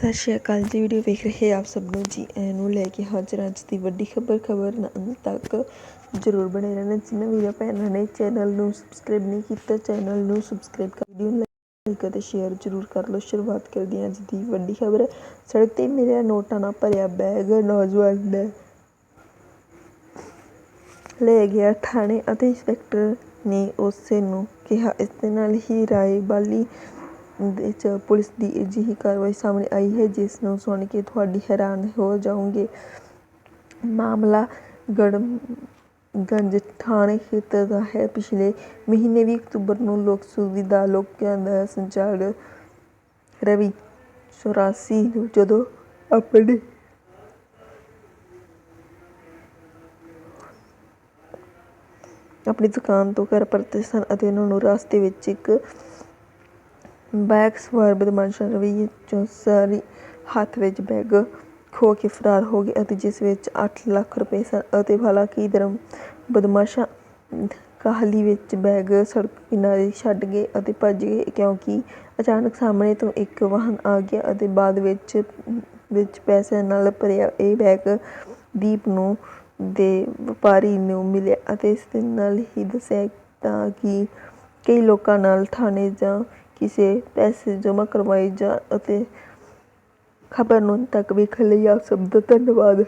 ਸਤਿ ਸ਼੍ਰੀ ਅਕਾਲ ਜੀ, ਵੀਡੀਓ ਵੇਖ ਰਹੇ ਆਪ ਸਭ ਨੂੰ ਜੀ। ਆਇਆਂ ਨੂੰ ਲੈ ਕੇ ਹਾਜ਼ਰ ਅੱਜ ਦੀ ਵੱਡੀ ਖਬਰ ਖਬਰ ਅੰਤ ਤੱਕ ਜ਼ਰੂਰ ਬਣੇ ਰਹਿਣਾ। ਜਿਨ੍ਹਾਂ ਵੀਰਾਂ ਭੈਣਾਂ ਨੇ ਚੈਨਲ ਨੂੰ ਸਬਸਕ੍ਰਾਈਬ ਨਹੀਂ ਕੀਤਾ, ਚੈਨਲ ਨੂੰ ਸਬਸਕ੍ਰਾਈਬ ਕਰ ਵੀਡੀਓ ਨੂੰ ਲਾਈਕ ਅਤੇ ਸ਼ੇਅਰ ਜ਼ਰੂਰ ਕਰ ਲਓ। ਸ਼ੁਰੂਆਤ ਕਰਦੇ ਹਾਂ ਅੱਜ ਦੀ ਵੱਡੀ ਖਬਰ। ਸੜਕ ਤੇ ਮਿਲਿਆ ਨੋਟਾਂ ਨਾਲ ਭਰਿਆ ਬੈਗ ਨੌਜਵਾਨ ਨੇ ਲੈ ਗਿਆ ਥਾਣੇ ਅਤੇ ਇੰਸਪੈਕਟਰ ਨੇ ਉਸੇ ਨੂੰ ਕਿਹਾ, ਇਸ ਦੇ ਨਾਲ ਹੀ ਰਾਏ ਬਾਲੀ ਦੇ ਚ ਪੁਲਿਸ ਦੀ ਅਜਿਹੀ ਕਾਰਵਾਈ ਸਾਹਮਣੇ ਆਈ ਹੈ, ਜਿਸ ਨੂੰ ਸੁਣ ਕੇ ਤੁਹਾਡੀ ਹੈਰਾਨ ਹੋ ਜਾਓਗੇ। ਮਾਮਲਾ ਗੜ੍ਹਗੰਜ ਥਾਣੇ ਖੇਤਰ ਦਾ ਹੈ। ਪਿਛਲੇ ਮਹੀਨੇ ਵੀਹ ਅਕਤੂਬਰ ਨੂੰ ਲੋਕ ਸੁਵਿਧਾ ਲੋਕਾਂ ਦਾ ਸੰਚਾਲਕ ਰਵੀ ਚੌਰਾਸੀ ਨੂੰ ਜਦੋਂ ਆਪਣੇ ਆਪਣੀ ਦੁਕਾਨ ਤੋਂ ਘਰ ਪਰਤੇ ਸਨ ਅਤੇ ਉਹਨਾਂ ਨੂੰ ਰਸਤੇ ਵਿੱਚ ਇੱਕ ਬੈਗ ਸਵਾਰ ਬਦਮਾਸ਼ਾਂ ਰਵੱਈਏ ਚੋਂ ਸਾਰੀ ਹੱਥ ਵਿੱਚ ਬੈਗ ਖੋਹ ਕੇ ਫਰਾਰ ਹੋ ਗਏ ਅਤੇ ਜਿਸ ਵਿੱਚ ਅੱਠ ਲੱਖ ਰੁਪਏ ਸਨ ਅਤੇ ਹਾਲਾਂਕਿ ਧਰਮ ਬਦਮਾਸ਼ਾਂ ਕਾਹਲੀ ਵਿੱਚ ਬੈਗ ਸੜਕ ਕਿਨਾਰੇ ਛੱਡ ਗਏ ਅਤੇ ਭੱਜ ਗਏ ਕਿਉਂਕਿ ਅਚਾਨਕ ਸਾਹਮਣੇ ਤੋਂ ਇੱਕ ਵਾਹਨ ਆ ਗਿਆ ਅਤੇ ਬਾਅਦ ਵਿੱਚ ਵਿੱਚ ਪੈਸਿਆਂ ਨਾਲ ਭਰਿਆ ਇਹ ਬੈਗ ਦੀਪ ਨੂੰ ਦੇ ਵਪਾਰੀ ਨੂੰ ਮਿਲਿਆ ਅਤੇ ਇਸ ਦੇ ਨਾਲ ਹੀ ਦੱਸਿਆ ਤਾਂ ਕਿ ਕਈ ਲੋਕਾਂ ਨਾਲ ਥਾਣੇ ਜਾਂ ਕਿਸੇ ਪੈਸੇ ਜਮ੍ਹਾਂ ਕਰਵਾਏ ਜਾਣ ਅਤੇ ਖਬਰ ਨੂੰ ਤੱਕ ਵੇਖਣ ਲਈ ਆਪ ਸਭ ਦਾ ਧੰਨਵਾਦ।